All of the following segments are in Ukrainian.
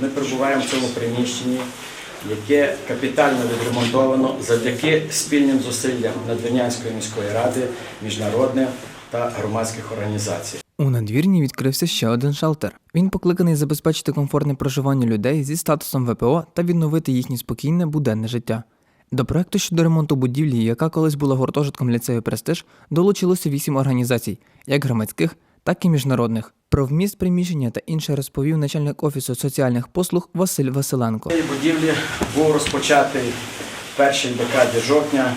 Ми перебуваємо в цьому приміщенні, яке капітально відремонтовано завдяки спільним зусиллям Надвірнянської міської ради, міжнародних та громадських організацій. У надвірні відкрився ще один шелтер. Він покликаний забезпечити комфортне проживання людей зі статусом ВПО та відновити їхнє спокійне буденне життя. До проекту щодо ремонту будівлі, яка колись була гуртожитком ліцею Престиж, долучилося вісім організацій, як громадських, так і міжнародних. Про вміст приміщення та інше розповів начальник офісу соціальних послуг Василь Василенко. Будівлі був розпочатий першій декаді жовтня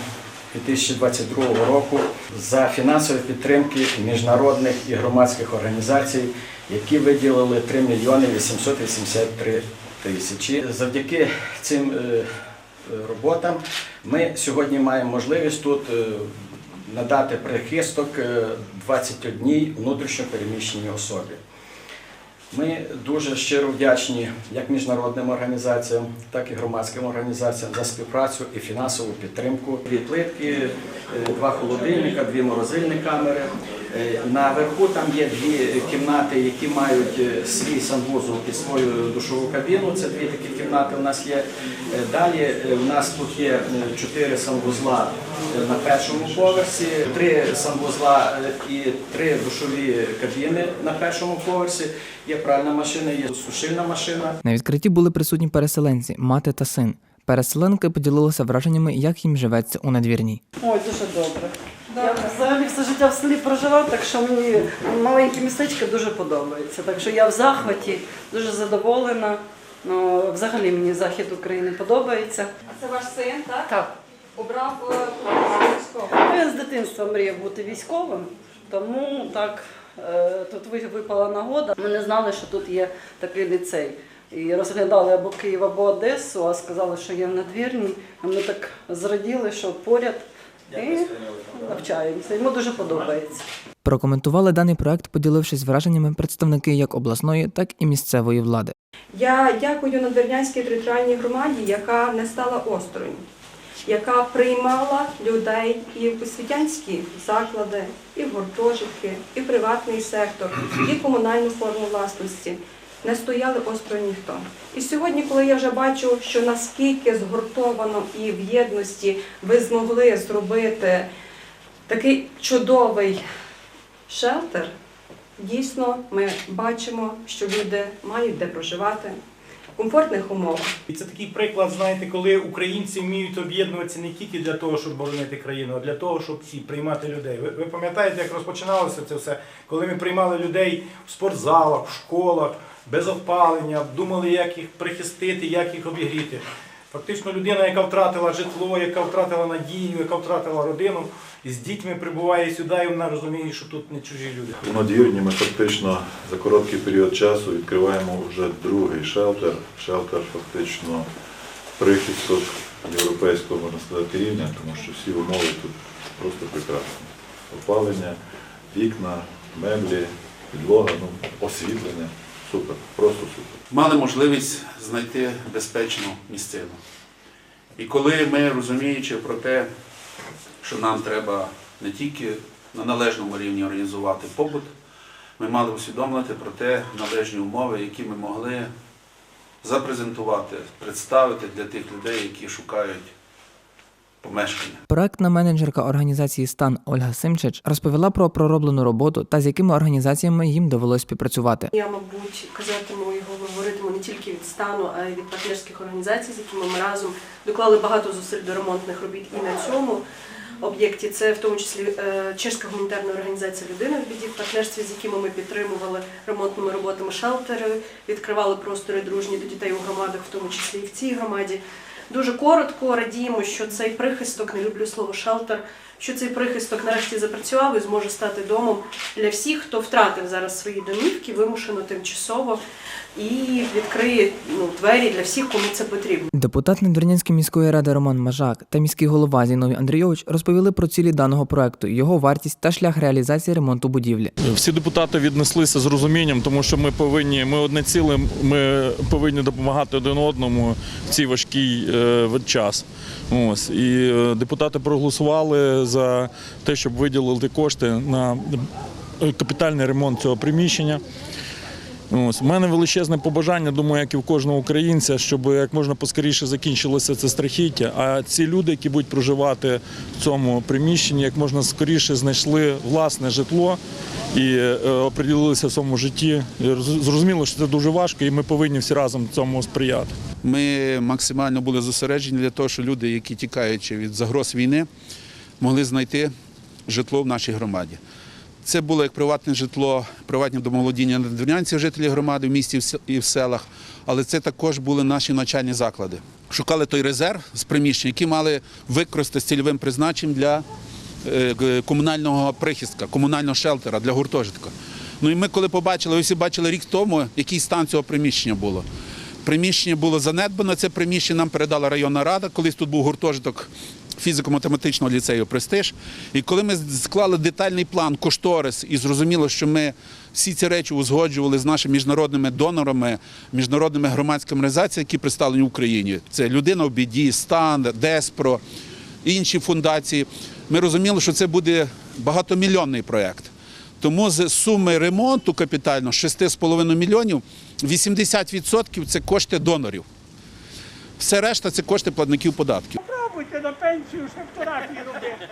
2022 року за фінансової підтримки міжнародних і громадських організацій, які виділили 3 мільйони 883 тисячі. Завдяки цим е, роботам ми сьогодні маємо можливість тут е, надати прихисток е, 21 внутрішньо переміщеній особі. Ми дуже щиро вдячні як міжнародним організаціям, так і громадським організаціям за співпрацю і фінансову підтримку. Дві плитки, е, два холодильника, дві морозильні камери. Е, Наверху там є дві кімнати, які мають е, свій санвузол і свою душову кабіну. Це дві такі кімнати у нас є. Е, Далі у нас тут є чотири санвузла на першому поверсі, три санвузла і три душові кабіни на першому поверсі. Є пральна машина, є сушильна машина. На відкритті були присутні переселенці, мати та син. Переселенки поділилися враженнями, як їм живеться у надвірній. Ой, дуже добре. Я взагалі все життя в селі прожила, так що мені маленьке містечко дуже подобається. Так що я в захваті, дуже задоволена. Ну, взагалі мені захід України подобається. А це ваш син, так? Так. Обрав е, військового. Ну, Я з дитинства мріяв бути військовим, тому так е, тут випала нагода. Ми не знали, що тут є такий ліцей. І розглядали або Київ, або Одесу, а сказали, що є в надвірній. А Ми так зраділи, що поряд і навчаємося. Йому дуже подобається. Прокоментували даний проект, поділившись враженнями представники як обласної, так і місцевої влади. Я дякую Надвірнянській територіальній громаді, яка не стала осторонь, яка приймала людей і в освітянські заклади, і в гуртожитки, і в приватний сектор, і в комунальну форму власності. Не стояли осторонь ніхто. І сьогодні, коли я вже бачу, що наскільки згуртовано і в єдності ви змогли зробити такий чудовий шелтер, Дійсно, ми бачимо, що люди мають де проживати в комфортних умовах. І це такий приклад, знаєте, коли українці вміють об'єднуватися не тільки для того, щоб боронити країну, а для того, щоб ці приймати людей. Ви, ви пам'ятаєте, як розпочиналося це все, коли ми приймали людей в спортзалах, в школах, без опалення, думали, як їх прихистити, як їх обігріти. Фактично людина, яка втратила житло, яка втратила надію, яка втратила родину, і з дітьми прибуває сюди, і вона розуміє, що тут не чужі люди. У надвірні ми фактично за короткий період часу відкриваємо вже другий шелтер. Шелтер фактично прихисток європейського, можна сказати, рівня, тому що всі умови тут просто прекрасні. Опалення, вікна, меблі, підлога, ну, освітлення. Супер, просто супер. мали можливість знайти безпечну місцину. І коли ми, розуміючи про те, що нам треба не тільки на належному рівні організувати побут, ми мали усвідомити про те належні умови, які ми могли запрезентувати, представити для тих людей, які шукають помешкання. Проектна менеджерка організації Стан Ольга Симчич розповіла про пророблену роботу та з якими організаціями їм довелось співпрацювати. Я, мабуть, казатиму і говоритиму не тільки від стану, а й від партнерських організацій, з якими ми разом доклали багато зусиль до ремонтних робіт і на цьому об'єкті. Це в тому числі е, Чешська гуманітарна організація Людина в біді, в партнерстві, з якими ми підтримували ремонтними роботами шелтери, відкривали простори дружні до дітей у громадах, в тому числі і в цій громаді. Дуже коротко радіємо, що цей прихисток, не люблю слово шелтер, що цей прихисток нарешті запрацював і зможе стати домом для всіх, хто втратив зараз свої домівки, вимушено тимчасово, і відкриє ну, двері для всіх, кому це потрібно. Депутат Надвірнянської міської ради Роман Мажак та міський голова Зіновій Андрійович розповіли про цілі даного проекту, його вартість та шлях реалізації ремонту будівлі. Всі депутати віднеслися з розумінням, тому що ми повинні, ми одне ціле, ми повинні допомагати один одному в цей важкий е, час. Ось і е, депутати проголосували за те, щоб виділити кошти на капітальний ремонт цього приміщення. Ось у мене величезне побажання, думаю, як і в кожного українця, щоб як можна поскоріше закінчилося це страхіття. А ці люди, які будуть проживати в цьому приміщенні, як можна скоріше знайшли власне житло і е, оприділилися в своєму житті. Зрозуміло, що це дуже важко, і ми повинні всі разом цьому сприяти. Ми максимально були зосереджені для того, щоб люди, які тікаючи від загроз війни, могли знайти житло в нашій громаді. Це було як приватне житло, приватні домоволодіння надвірнянців, жителів громади в місті і в сел- і в селах, але це також були наші навчальні заклади. Шукали той резерв з приміщень, які мали використати з цільовим призначенням для е, комунального прихистка, комунального шелтера для гуртожитка. Ну і ми, коли побачили, ви всі бачили рік тому, який стан цього приміщення було. Приміщення було занедбано. Це приміщення нам передала районна рада. Колись тут був гуртожиток фізико-математичного ліцею Престиж. І коли ми склали детальний план, кошторис, і зрозуміло, що ми всі ці речі узгоджували з нашими міжнародними донорами, міжнародними громадськими організаціями, які представлені в Україні. Це людина в біді, стан, Деспро, інші фундації. Ми розуміли, що це буде багатомільйонний проєкт. Тому з суми ремонту капітально 6,5 мільйонів 80% це кошти донорів. Все решта це кошти платників податків. Пробуйте на пенсію, ще фотографії робити.